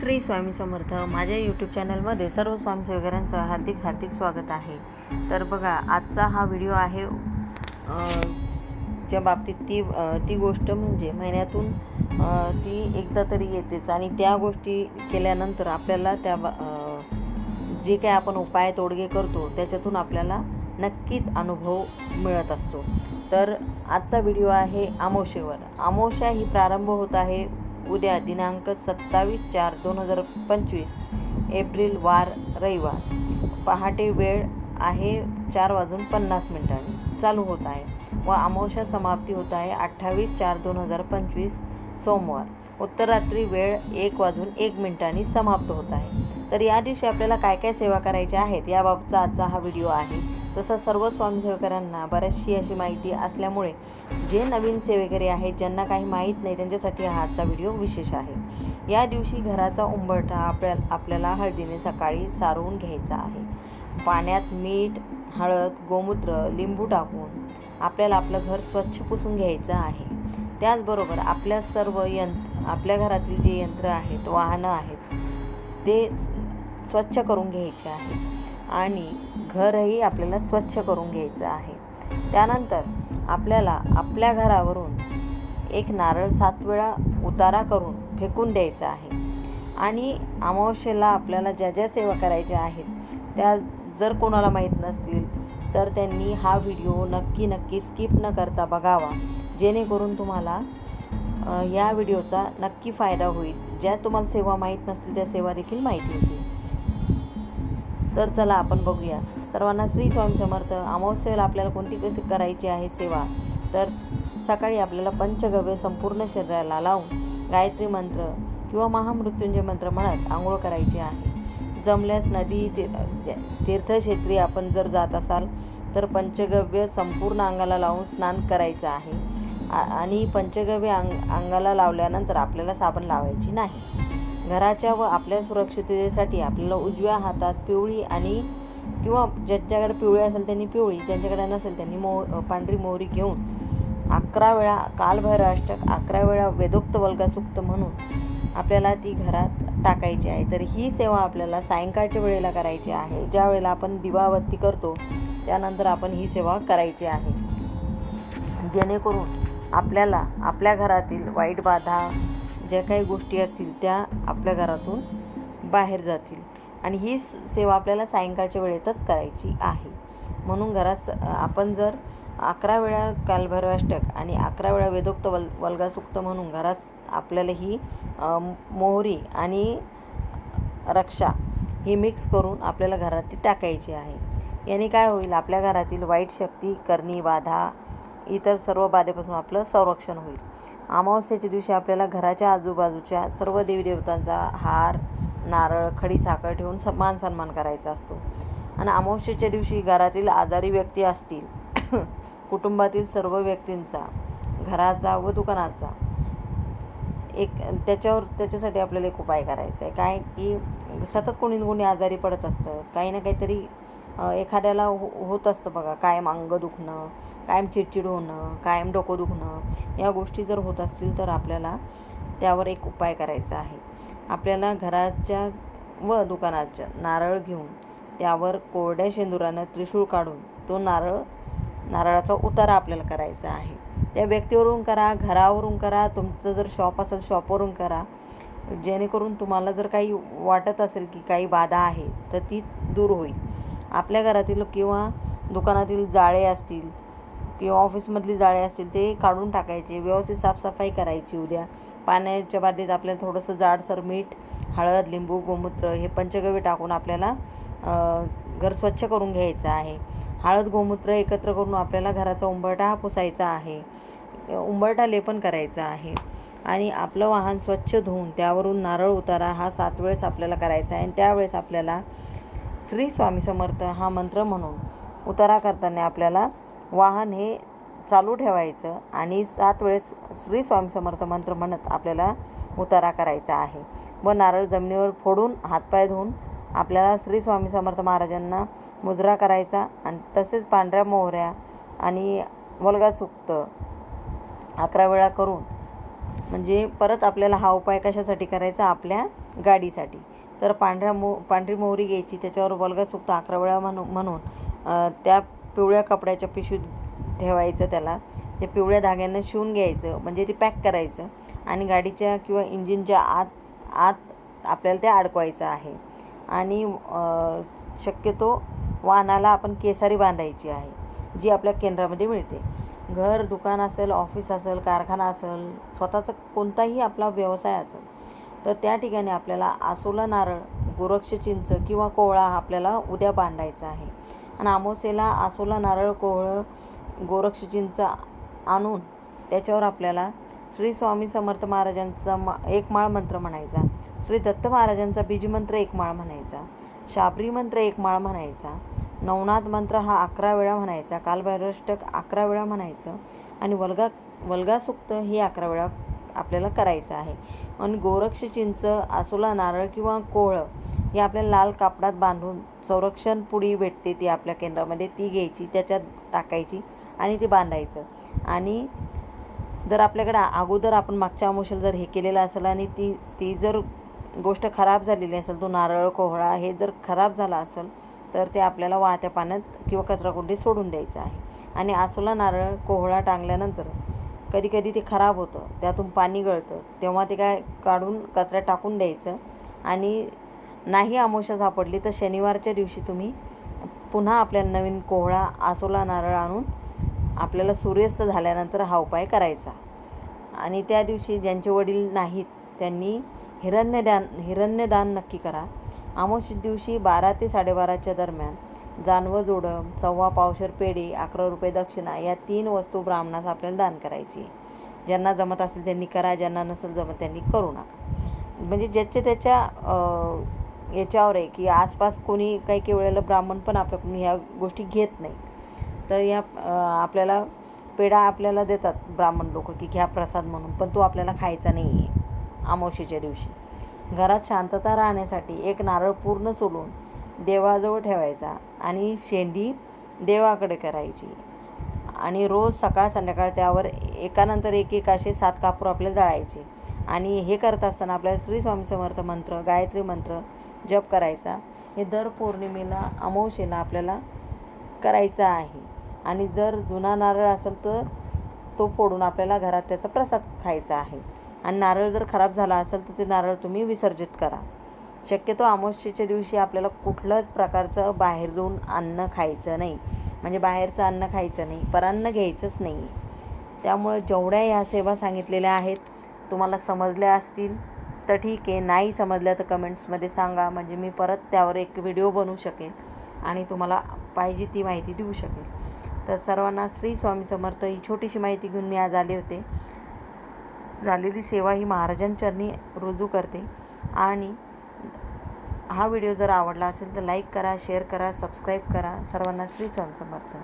श्री स्वामी समर्थ. माझ्या यूट्यूब चॅनलमध्ये सर्व स्वामीसेवकरांचं हार्दिक हार्दिक स्वागत आहे. तर बघा आजचा हा व्हिडिओ आहे ज्या च्या बाबतीत ती ती गोष्ट म्हणजे महिन्यातून ती एकदा तरी येतेच आणि त्या गोष्टी केल्यानंतर आपल्याला त्या बा- जे काही आपण उपाय तोडगे करतो त्याच्यातून आपल्याला नक्कीच अनुभव मिळत असतो. तर आजचा व्हिडिओ आहे आमोशेवर. आमोशा ही प्रारंभ होत आहे उद्या दिनांक सत्तावीस चार दोन हजार पंचवीस एप्रिल वार रविवार. पहाटे वेळ आहे चार वाजून पन्नास मिनिटांनी. चालू होत आहे व अमावस्या समाप्ती होत आहे अठ्ठावीस चार दोन हजार पंचवीस सोमवार. उत्तरात्री वेळ एक वाजून एक मिनिटांनी समाप्त होत आहे. तर या दिवशी आपल्याला काय काय सेवा करायच्या आहेत याबाबतचा आजचा हा व्हिडिओ आहे. तसं सर्व स्वामीसेवकरांना बऱ्याचशी अशी माहिती असल्यामुळे जे नवीन सेवेकरी आहेत ज्यांना काही माहीत नाही त्यांच्यासाठी हा आजचा व्हिडिओ विशेष आहे. या दिवशी घराचा उंबरठा आपल्या आपल्याला हळदीने सकाळी सारवून घ्यायचा आहे. पाण्यात मीठ हळद गोमूत्र लिंबू टाकून आपल्याला आपलं घर स्वच्छ पुसून घ्यायचं आहे. त्याचबरोबर आपल्या सर्व यंत्र आपल्या घरातील जे यंत्र आहेत वाहनं आहेत ते स्वच्छ करून घ्यायचे आहेत आणि घरही आपल्याला स्वच्छ करून घ्यायचं आहे. त्यानंतर आपल्याला आपल्या घरावरून एक नारळ सात वेळा उतारा करून फेकून द्यायचा आहे. आणि अमावस्येला आपल्याला ज्या ज्या सेवा करायच्या आहेत त्या जर कोणाला माहीत नसतील तर त्यांनी हा व्हिडिओ नक्की नक्की स्किप न करता बघावा. जेणेकरून तुम्हाला या व्हिडिओचा नक्की फायदा होईल. ज्या तुम्हाला सेवा माहीत नसतील त्या सेवा देखील माहिती होतील. तर चला आपण बघूया. सर्वांना श्री स्वामी समर्थ अमावस्येला आपल्याला कोणती कशी करायची आहे सेवा? तर सकाळी आपल्याला पंचगव्य संपूर्ण शरीराला लावून गायत्री मंत्र किंवा महामृत्युंजय मंत्र म्हणत आंघोळ करायची आहे. जमल्यास नदी तीर म्हणजे तीर्थक्षेत्री आपण जर जात असाल तर पंचगव्य संपूर्ण अंगाला लावून स्नान करायचं आहे. आ- आणि पंचगव्य अंग अंगाला लावल्यानंतर आपल्याला साबण लावायची नाही. घराच्या व आपल्या सुरक्षिततेसाठी आपल्याला उजव्या हातात पिवळी आणि किंवा ज्यांच्याकडे पिवळी असेल त्यांनी पिवळी ज्यांच्याकडे नसेल त्यांनी मो पांढरी मोहरी घेऊन अकरा वेळा कालभैरवाष्टक अकरा वेळा वेदोक्त वल्गासुक्त म्हणून आपल्याला ती घरात टाकायची आहे. तर ही सेवा आपल्याला सायंकाळच्या वेळेला करायची आहे. ज्या वेळेला आपण दिवाबत्ती करतो त्यानंतर आपण ही सेवा करायची आहे. जेणेकरून आपल्याला आपल्या घरातील वाईट बाधा ज्या काही गोष्टी असतील त्या आपल्या घरातून बाहेर जातील. आणि ही सेवा आपल्याला सायंकाळच्या वेळेतच करायची आहे. म्हणून घरात स- आपण जर अकरा वेळा कालभैरवाष्टक आणि अकरा वेळा वेदोक्त वल वल्गासुक्त म्हणून घरात आपल्याला ही मोहरी आणि रक्षा ही मिक्स करून आपल्याला घरात ती टाकायची आहे. याने काय होईल? आपल्या घरातील वाईट शक्ती करणी बाधा इतर सर्व बाधेपासून आपलं संरक्षण होईल. अमावस्याच्या दिवशी आपल्याला घराच्या आजूबाजूच्या सर्व देवीदेवतांचा हार नारळ खडी साखर ठेवून सन्मान सन्मान करायचा असतो. आणि अमावस्येच्या दिवशी घरातील आजारी व्यक्ती असतील कुटुंबातील सर्व व्यक्तींचा घराचा व दुकानाचा एक त्याच्यावर त्याच्यासाठी आपल्याला एक उपाय करायचा आहे. काय की सतत कोणी कोणी आजारी पडत असतं. काही ना काहीतरी एखाद्याला हो होत असतं बघा कायम अंग दुखणं कायम चिडचिड होणं कायम डोकं दुखणं या गोष्टी जर होत असतील तर आपल्याला त्यावर एक उपाय करायचा आहे. आपल्याला घराच्या व दुकानाच्या नारळ घेऊन त्यावर कोरड्या शेंदुरानं त्रिशूळ काढून तो नारळ नारळाचा उतारा आपल्याला करायचा आहे. त्या व्यक्तीवरून करा घरावरून करा तुमचं जर शॉप असेल शॉपवरून करा. जेणेकरून तुम्हाला जर काही वाटत असेल की काही बाधा आहे तर ती दूर होईल. आपल्या घरातील किंवा दुकानातील जाळे असतील किंवा ऑफिसमधली जाळे असतील ते काढून टाकायचे व्यवस्थित साफसफाई करायची उद्या. पाण्याच्या बादलीत आपल्याला थोडंसं जाडसर मीठ हळद लिंबू गोमूत्र हे पंचगव्य टाकून आपल्याला घर स्वच्छ करून घ्यायचं आहे. हळद गोमूत्र एकत्र करून आपल्याला घराचा उंबरटा हा पुसायचा आहे. उंबरटा लेपन करायचा आहे. आणि आपलं वाहन स्वच्छ धुवून त्यावरून नारळ उतारा हा सात वेळेस आपल्याला करायचा आहे. आणि त्यावेळेस आपल्याला श्री स्वामी समर्थ हा मंत्र म्हणून उतारा करताना आपल्याला वाहन हे चालू ठेवायचं आणि सात वेळेस श्री स्वामी समर्थ मंत्र म्हणत आपल्याला उतारा करायचा आहे. व नारळ जमिनीवर फोडून हातपाय धुवून आपल्याला श्री स्वामी समर्थ महाराजांना मुजरा करायचा आणि तसेच पांढऱ्या मोहऱ्या आणि वलगा सुक्त अकरा वेळा करून म्हणजे परत आपल्याला हा उपाय कशासाठी करायचा? आपल्या गाडीसाठी. तर पांढऱ्या मो पांढरी मोहरी घ्यायची त्याच्यावर वलगा सुक्त अकरा वेळा म्हणून म्हणून त्या पिवळ्या कपड्याच्या पिशवीत ठेवायचं त्याला. ते पिवळ्या धाग्यानं शिवून घ्यायचं. म्हणजे ते पॅक करायचं. आणि गाडीच्या किंवा इंजिनच्या आत आत आपल्याला ते अडकवायचं आहे. आणि शक्यतो वाहनाला आपण केसारी बांधायची आहे जी आपल्या केंद्रामध्ये मिळते. घर दुकान असेल ऑफिस असेल कारखाना असेल स्वतःचा कोणताही आपला व्यवसाय असेल तर त्या ठिकाणी आपल्याला आसोला नारळ गोरक्ष चिंच किंवा कोवळा हा आपल्याला उद्या बांधायचा आहे. आणि आमोसेला आसोला नारळ कोवळं गोरक्ष चिंच आणून त्याच्यावर आपल्याला श्री स्वामी समर्थ महाराजांचा मा एक माळ मंत्र म्हणायचा. श्री दत्त महाराजांचा बीजमंत्र एक माळ म्हणायचा. शाबरी मंत्र एक माळ म्हणायचा. नवनाथ मंत्र हा अकरा वेळा म्हणायचा. कालभैरष्टक अकरा वेळा म्हणायचं. आणि वल्गा वल्गासुक्त हे अकरा वेळा आपल्याला करायचं आहे. आणि गोरक्ष चिंच आसोला नारळ किंवा कोहळं हे आपल्याला लाल कापडात बांधून संरक्षण पुडी भेटते ती आपल्या केंद्रामध्ये. ती घ्यायची त्याच्यात टाकायची आणि ती बांधायचं. आणि जर आपल्याकडे अगोदर आपण मागच्या अमुशल जर हे केलेलं असेल आणि ती ती जर गोष्ट खराब झालेली असेल तो नारळ कोहळा हे जर खराब झाला असेल तर ते आपल्याला वाहत्या पाण्यात किंवा कचराकुंडीत सोडून द्यायचं आहे. आणि आसोला नारळ कोहळा टांगल्यानंतर कधी कधी ते खराब होतं त्यातून पाणी गळतं तेव्हा ते काय काढून कचऱ्यात टाकून द्यायचं आणि नाही अमावस्या सापडली तर शनिवारच्या दिवशी तुम्ही पुन्हा आपल्या नवीन कोहळा आसोला नारळ आणून आपल्याला सूर्यास्त झाल्यानंतर हा उपाय करायचा. आणि त्या दिवशी ज्यांचे वडील नाहीत त्यांनी हिरण्यदान हिरण्यदान नक्की करा. अमावस्ये दिवशी बारा ते साडेबाराच्या दरम्यान जानवं जोडं सव्वा पावशर पेढे अकरा रुपये दक्षिणा या तीन वस्तू ब्राह्मणास आपल्याला दान करायची. ज्यांना जमत असेल त्यांनी करा ज्यांना नसेल जमत त्यांनी करू नका. म्हणजे ज्याच्या त्याच्या याच्यावर आहे की आसपास कोणी काही काही वेळेला ब्राह्मण पण आपल्याकडून ह्या गोष्टी घेत नाही. तर ह्या आपल्याला पेढा आपल्याला देतात ब्राह्मण लोक की घ्या प्रसाद म्हणून पण तो आपल्याला खायचा नाही आहे. अमावशेच्या दिवशी. घरात शांतता राहण्यासाठी एक नारळ पूर्ण सोलून देवाजवळ ठेवायचा आणि शेंडी देवाकडे करायची. आणि रोज सकाळ संध्याकाळ त्यावर एकानंतर एक एक असे सात कापूर आपल्याला जाळायचे. आणि हे करत असताना आपल्याला श्री स्वामी समर्थ मंत्र गायत्री मंत्र जप करायचा. हे दर पौर्णिमेला अमावशेला आपल्याला करायचं आहे. आणि जर जुना नारळ असेल तर तो फोडून आपल्याला घरात त्याचा प्रसाद खायचा आहे. आणि नारळ जर खराब झाला असेल तर ते नारळ तुम्ही विसर्जित करा. शक्यतो अमावस्येच्या दिवशी आपल्याला कुठलंच प्रकारचं बाहेरून अन्न खायचं नाही. म्हणजे बाहेरचं अन्न खायचं नाही. परान्न घ्यायचंच नाही. त्यामुळं जेवढ्या ह्या सेवा सांगितलेल्या आहेत तुम्हाला समजल्या असतील. तर ठीक आहे. नाही समजलं तर कमेंट्समध्ये सांगा. म्हणजे मी परत त्यावर एक व्हिडिओ बनवू शकेल आणि तुम्हाला पाहिजे ती माहिती देऊ शकेल. तर सर्वांना श्री स्वामी समर्थ ही छोटीशी माहिती घेऊन मी आज आले होते. झालेली सेवा ही महाराजांचरणी रुजू करते. आणि हा व्हिडिओ जर आवडला असेल तर लाईक करा शेअर करा सबस्क्राईब करा. सर्वांना श्री स्वामी समर्थ.